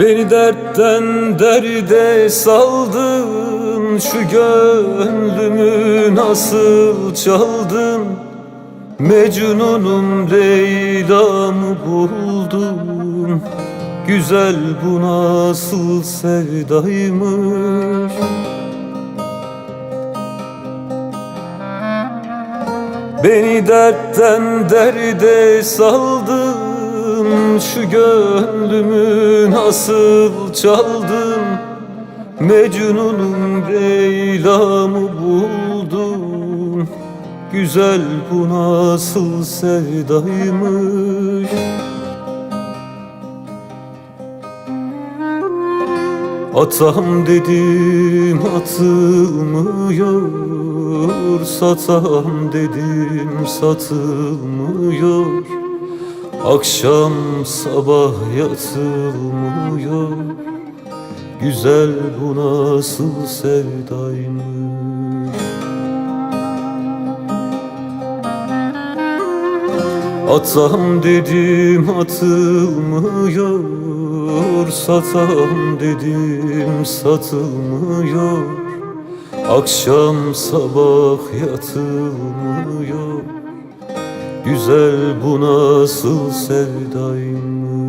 Beni dertten derde saldın Şu gönlümü nasıl çaldın? Mecnunum Leyla'mı buldum Güzel bu nasıl sevdaymış? Beni dertten derde saldın Şu gönlümü nasıl çaldın Mecnunum Leyla'mı buldum. Güzel bu nasıl sevdaymış. Atam dedim atılmıyor. Satam dedim satılmıyor Akşam sabah yatılmıyor. Güzel bu nasıl sevdaymış? Atam dedim atılmıyor. Satam dedim satılmıyor. Akşam sabah yatılmıyor Güzel bu nasıl sevdaymış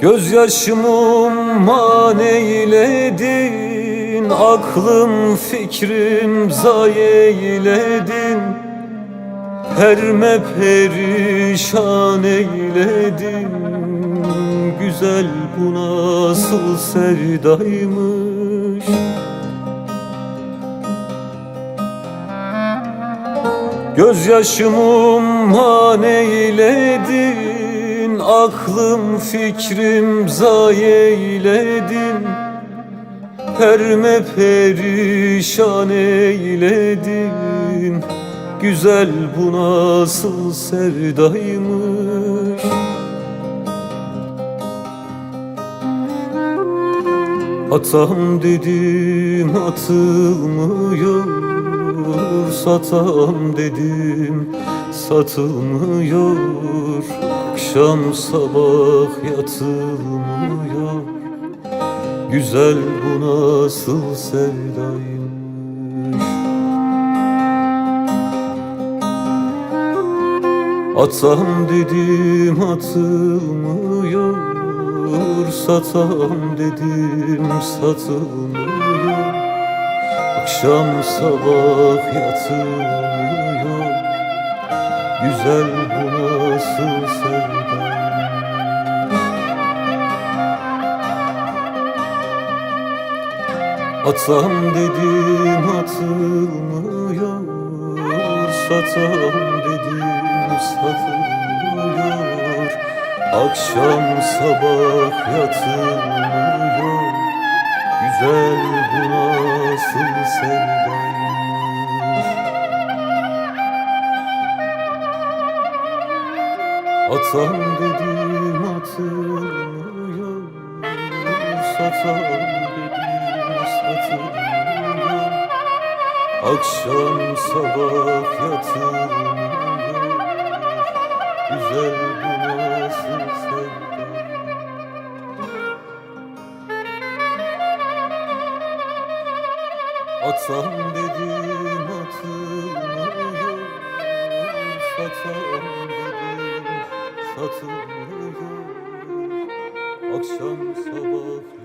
Gözyaşımı maneyledin Aklım fikrim zayeyledin. Perme perişan eyledin Güzel bu nasıl sevdaymış. Gözyaşımı maneyledin Aklım fikrim zayeyledin Perme perişan eyledin Güzel bu nasıl sevdaymış. Atam dedim atılmıyor. Satam dedim satılmıyor Akşam sabah yatılmıyor. Güzel bu nasıl sevdaymış. Atam dedim atılmıyor. Satam dedim satılmıyor. Akşam sabah yatılmıyor Güzel bu nasıl sevdaymış Atam dedim atılmıyor Satam dedim satılmıyor. Akşam sabah yatılmıyor Güzel bu nasıl sevdaymış Atam dedim atılmıyor Satam dedim satılmıyor Akşam sabah yatılmıyor Güzel bu nasıl sevda Atam dedim atılmıyor Satam dedim satılmıyor Akşam sabah